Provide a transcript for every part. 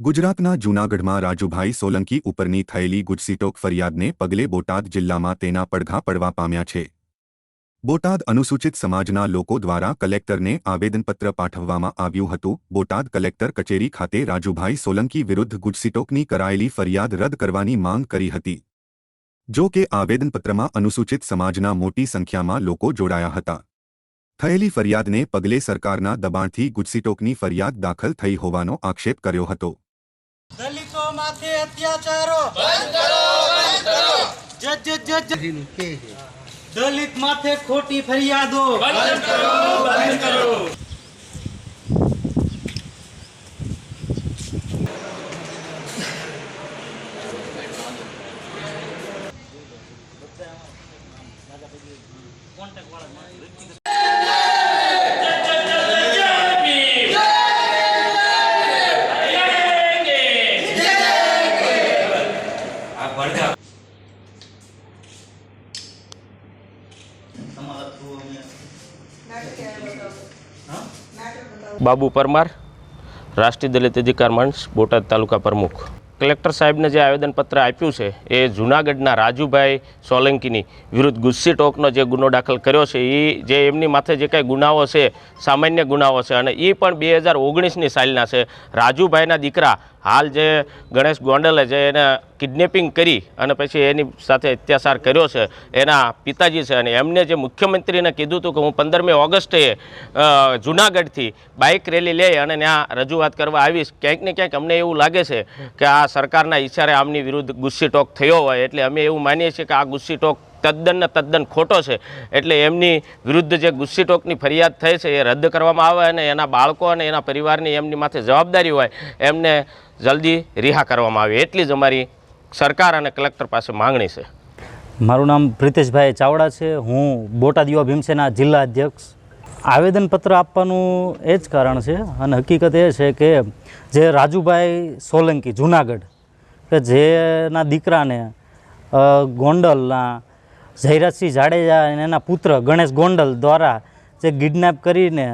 ગુજરાતના જૂનાગઢમાં રાજુભાઈ સોલંકી ઉપરની થયેલી ગુજસીટોક ફરિયાદને પગલે બોટાદ જિલ્લામાં તેના પડઘા પડવા પામ્યા છે. બોટાદ અનુસૂચિત સમાજના લોકો દ્વારા કલેક્ટરને આવેદનપત્ર પાઠવવામાં આવ્યું હતું. બોટાદ કલેક્ટર કચેરી ખાતે રાજુભાઈ સોલંકી વિરુદ્ધ ગુજસીટોકની કરાયેલી ફરિયાદ રદ કરવાની માંગ કરી હતી. જો કે આવેદનપત્રમાં અનુસૂચિત સમાજના મોટી સંખ્યામાં લોકો જોડાયા હતા. થયેલી ફરિયાદને પગલે સરકારના દબાણથી ગુજસીટોકની ફરિયાદ દાખલ થઈ હોવાનો આક્ષેપ કર્યો હતો. દલિતો માથે અત્યાચારો જજ જજ જજ દલિત માથે ખોટી ફરિયાદો બાબુ પરમાર, રાષ્ટ્રીય દલિત અધિકાર મંચ, બોટાદ તાલુકા પ્રમુખ. કલેક્ટર સાહેબને જે આવેદનપત્ર આપ્યું છે, એ જૂનાગઢના રાજુભાઈ સોલંકીની વિરુદ્ધ ગુસ્સી ટોકનો જે ગુનો દાખલ કર્યો છે એ જે એમની માથે જે કાંઈ ગુનાઓ છે, સામાન્ય ગુનાઓ છે, અને એ પણ બે હજાર ઓગણીસની સાલના છે. રાજુભાઈના દીકરા હાલ જે ગણેશ ગોંડલે જે એને કિડનેપિંગ કરી અને પછી એની સાથે અત્યાચાર કર્યો છે, એના પિતાજી છે અને એમને જે મુખ્યમંત્રીને કીધું હતું કે હું પંદરમી ઓગસ્ટે જૂનાગઢથી બાઇક રેલી લઈ અને ત્યાં રજૂઆત કરવા આવીશ, ક્યાંક ને ક્યાંક અમને એવું લાગે છે કે આ સરકારના ઈશારે આમની વિરુદ્ધ ગુસ્સી ટોક થયો હોય એટલે અમે એવું માનીએ છીએ કે આ ગુસ્સી ટોક તદ્દન તદ્દન ખોટો છે. એટલે એમની વિરુદ્ધ જે ગુસ્સી ટોકની ફરિયાદ થઈ છે, એ રદ કરવામાં આવે અને એના બાળકો અને એના પરિવારની એમની માથે જવાબદારી હોય, એમને જલ્દી રિહા કરવામાં આવે. એટલી જ અમારી સરકાર અને કલેક્ટર પાસે માંગણી છે. મારું નામ પ્રિતેશભાઈ ચાવડા છે. હું બોટાદ યુવા ભીમસેના જિલ્લા અધ્યક્ષ. આવેદનપત્ર આપવાનું એ જ કારણ છે અને હકીકત એ છે કે જે રાજુભાઈ સોલંકી જુનાગઢ, કે જેના દીકરાને ગોંડલના જયરાજસિંહ જાડેજા અને એના પુત્ર ગણેશ ગોંડલ દ્વારા જે કિડનેપ કરીને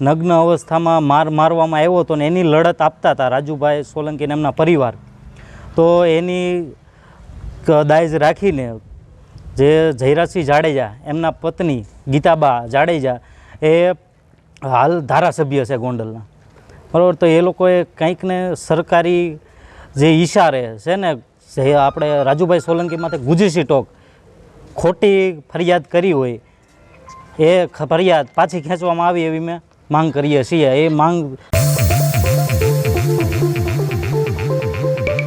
નગ્ન અવસ્થામાં માર મારવામાં આવ્યો હતો ને એની લડત આપતા હતા રાજુભાઈ સોલંકીને એમના પરિવાર. તો એની દાયજ રાખીને જે જયરાજસિંહ જાડેજા, એમના પત્ની ગીતાબા જાડેજા એ હાલ ધારાસભ્ય છે ગોંડલના. બરાબર, તો એ લોકોએ કંઈક ને સરકારી જે ઈશારે છે ને આપણે રાજુભાઈ સોલંકી માથે ગુજસી ટોક ખોટી ફરિયાદ કરી હોય, એ ફરિયાદ પાછી ખેંચવામાં આવી એવી મેં માંગ કરીએ છીએ. એ માંગ